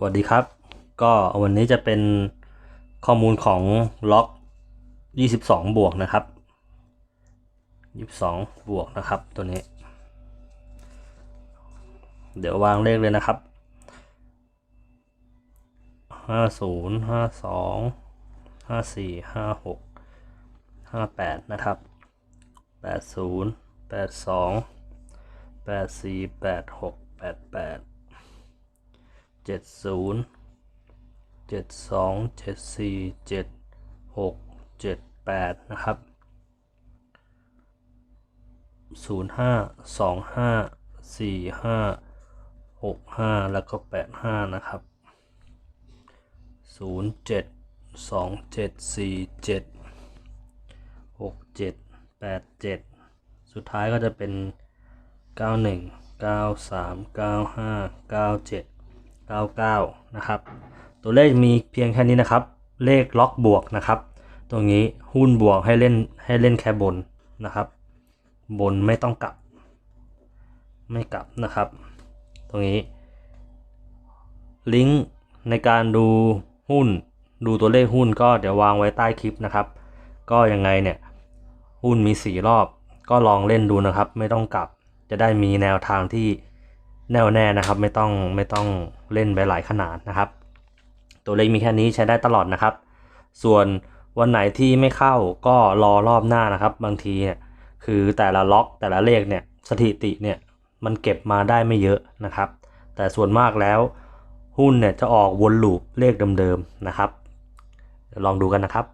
สวัสดีครับ ก็วันนี้จะเป็นข้อมูลของล็อก 22 บวกนะครับ 22 บวกนะครับตัวนี้ เดี๋ยววางเลขเลยนะครับ 50 52 54 56 58 นะครับ 80 82 84 86 88 เจ็ดศูนย์เจ็ดสองเจ็ดสี่เจ็ดหกเจ็ดแปดนะครับศูนย์ห้าสองห้าสี่ห้าหกห้าแล้วก็แปดห้านะครับศูนย์เจ็ดสองเจ็ดสี่เจ็ดหกเจ็ดแปดเจ็ดสุดท้ายก็จะเป็นเก้าหนึ่งเก้าสามเก้าห้าเก้าเจ็ด 99นะครับ ตัวเลขมีเพียงแค่นี้นะครับ เลขล็อกบวกนะครับ ตรงนี้หุ้นบวกให้เล่นให้เล่นแค่บนนะครับ บนไม่ต้องกลับ ไม่กลับนะครับ ตรงนี้ ลิงก์ในการดูหุ้น ดูตัวเลขหุ้นก็เดี๋ยววางไว้ใต้คลิปนะครับ ก็ยังไงเนี่ย หุ้นมีสี่รอบ ก็ลองเล่นดูนะครับ ไม่ต้องกลับจะได้มีแนวทางที่ แน่วแน่นะครับไม่ต้องไม่ต้องเล่นไปหลายขนาดนะครับ ตัวเลขมีแค่นี้ใช้ได้ตลอดนะครับ ส่วนวันไหนที่ไม่เข้าก็รอรอบหน้านะครับ บางทีเนี่ยคือแต่ละล็อกแต่ละเลขเนี่ยสถิติเนี่ยมันเก็บมาได้ไม่เยอะนะครับ แต่ส่วนมากแล้วหุ้นเนี่ยจะออกวนลูปเลขเดิมๆนะครับลองดูกันนะครับ